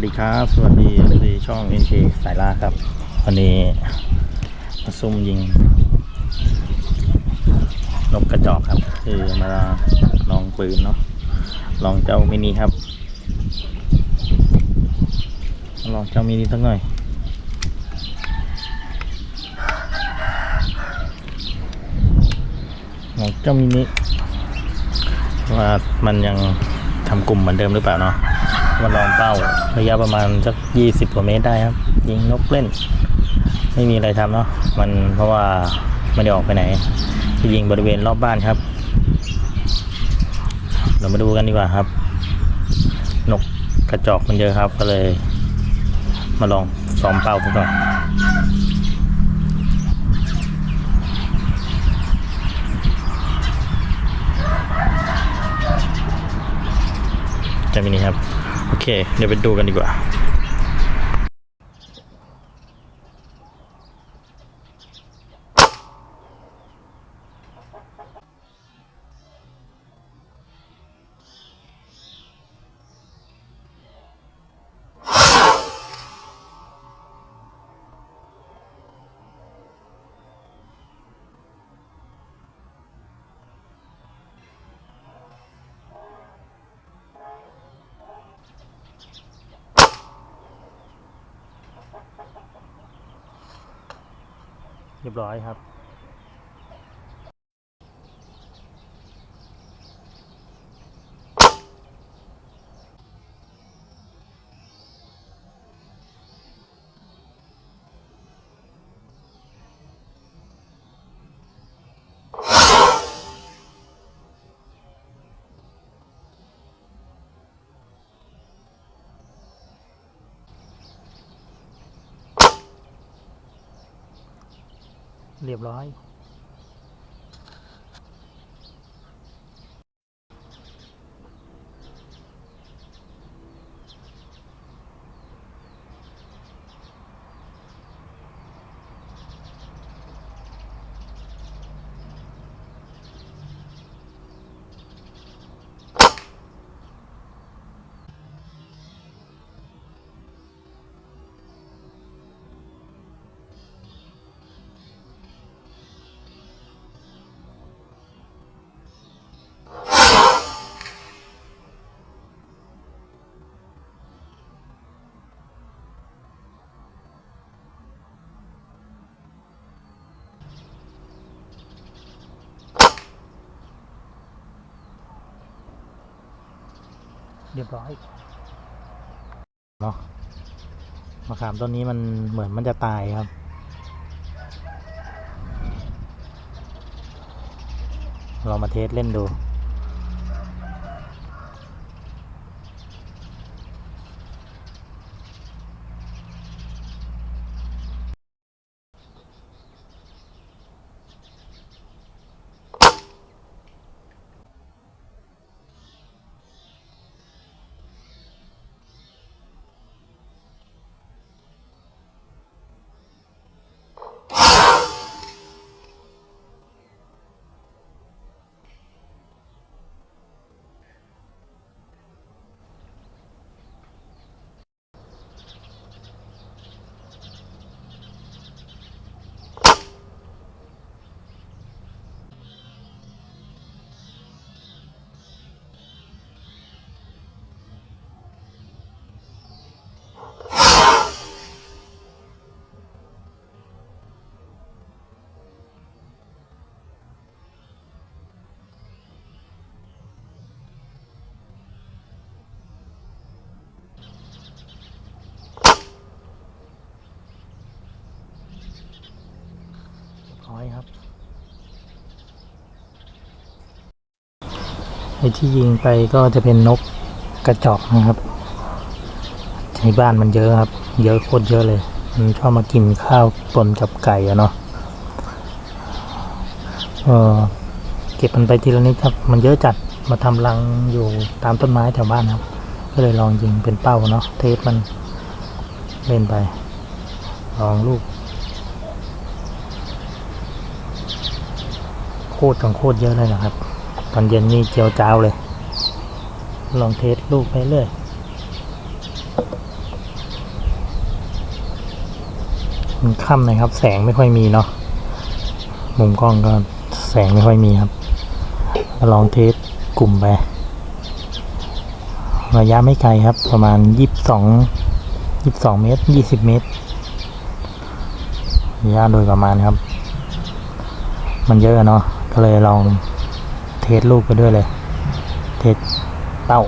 วัสดีครับ สวัสดีสวัสดีช่อง NK สายล่าครับ วันนี้มาซุ่มยิง นกกระจอกครับ คือมาลองปืนเนาะลองเจ้ามินิครับ ลองเจ้ามินิสักหน่อยลองเจ้ามินิว่ามันยัง ทำกลุ่มเหมือนเดิมหรือเปล่าเนาะมาลองเป้าระยะประมาณสักยี่สิบกว่าเมตรได้ครับ ยิงนกเล่น ไม่มีอะไรทำเนาะมันเพราะว่าไม่ได้ออกไปไหนจะยิงบริเวณรอบบ้านครับ เรามาดูกันดีกว่าครับ นกกระจอกมันเยอะครับก็เลย มาลองซ้อมเป้ากันก่อน มินี่ครับ โอเค เดี๋ยวไปดูกันดีกว่า เรียบร้อยครับ เรียบร้อย เรียบร้อยเนาะมะขามต้นนี้มันเหมือนมันจะตายครับ เรามาเทสเล่นดู ที่ยิงไปก็จะเป็นนกกระจอกนะครับในบ้านมันเยอะครับ เยอะโคตรเยอะเลย มันชอบมากินข้าวปนกับไก่อะเนาะเออเก็บมันไปทีละนิดครับ มันเยอะจัดมาทำรังอยู่ตามต้นไม้แถวบ้านครับ ก็เลยลองยิงเป็นเป้าเนาะเทสมันเล่นไป ลองลูกโคตรของโคตรเยอะเลยนะครับ ตอนเย็นนี่เจียวจ้าวเลย ลองเทสลูกไปเรื่อยมันค่ำนะครับ แสงไม่ค่อยมีเนาะมุมกล้องก็แสงไม่ค่อยมีครับลองเทสกลุ่มไประยะไม่ไกลครับ ประมาณยี่สิยี่สิบสองเมตรยี่สิบเมตรระยะโดยประมาณครับ มันเยอะเนาะก็เลยลอง เทสลูกไปด้วยเลย เทสเต้า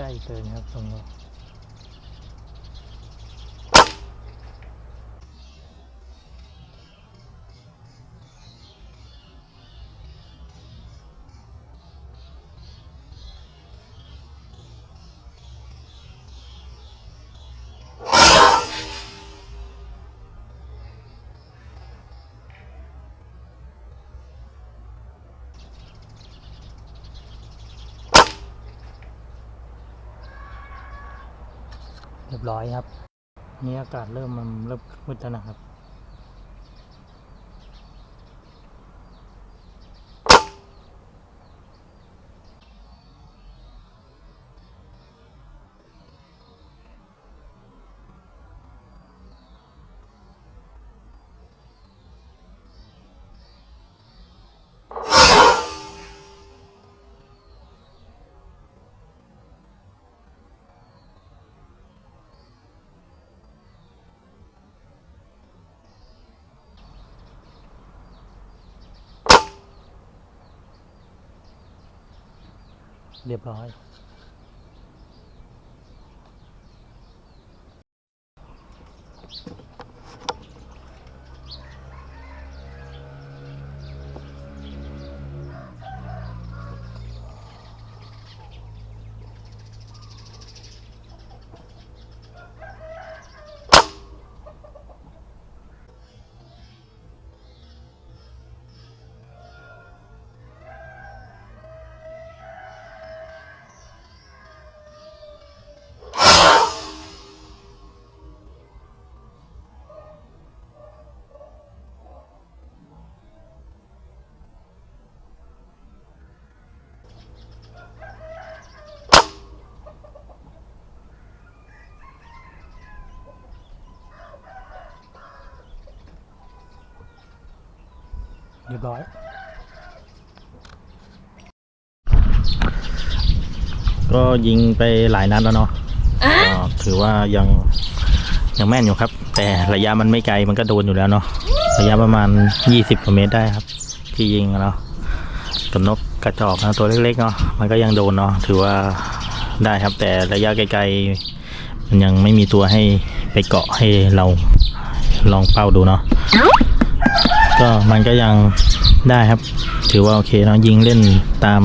ใกล้เกินครับตรงนี้ เรียบร้อยครับ นี่อากาศเริ่มมันเริ่มมืดแล้วนะครับ เรียบร้อย เรียบร้อยก็ยิงไปหลายนัดแล้วเนาะก็ถือว่ายังยังแม่นอยู่ครับ แต่ระยะมันไม่ไกลมันก็โดนอยู่แล้วเนาะระยะประมาณ 20กว่าเมตรได้ครับ ที่ยิงอะเนาะกับนกกระจอกนะตัวเล็กๆเนาะมันก็ยังโดนเนาะถือว่าได้ครับ แต่ระยะไกลๆมันยังไม่มีตัวให้ไปเกาะให้เราลองเป้าดูเนาะ ก็มันก็ยังได้ครับ ถือว่าโอเคเนาะยิงเล่นตาม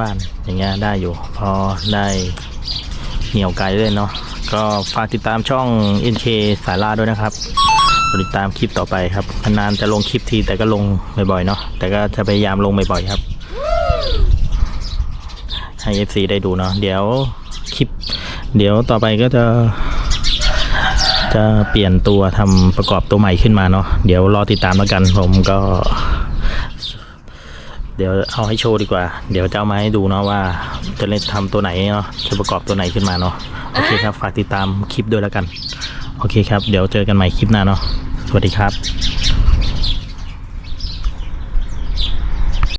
บ้านอย่างเงี้ยได้อยู่ พอได้เหนียวไกลเล่นเนาะก็ฝากติดตามช่อง NK สายล่าด้วยนะครับติดตามคลิปต่อไปครับนานจะลงคลิปทีแต่ก็ลงบ่อยๆเนาะแต่ก็จะพยายามลงบ่อยๆครับให้ FC ได้ดูเนาะเดี๋ยวคลิป เดี๋ยวต่อไปก็จะ จะเปลี่ยนตัวทำประกอบตัวใหม่ขึ้นมาเนาะเดี๋ยวรอติดตามแล้วกันผมก็ เดี๋ยวเอาให้โชว์ดีกว่า เดี๋ยวจะเอามาให้ดูเนาะว่าจะเล่นทำตัวไหนเนาะจะประกอบตัวไหนขึ้นมาเนาะโอเคครับฝากติดตามคลิปด้วยแล้วกัน โอเคครับ เดี๋ยวเจอกันใหม่คลิปหน้าเนาะสวัสดีครับ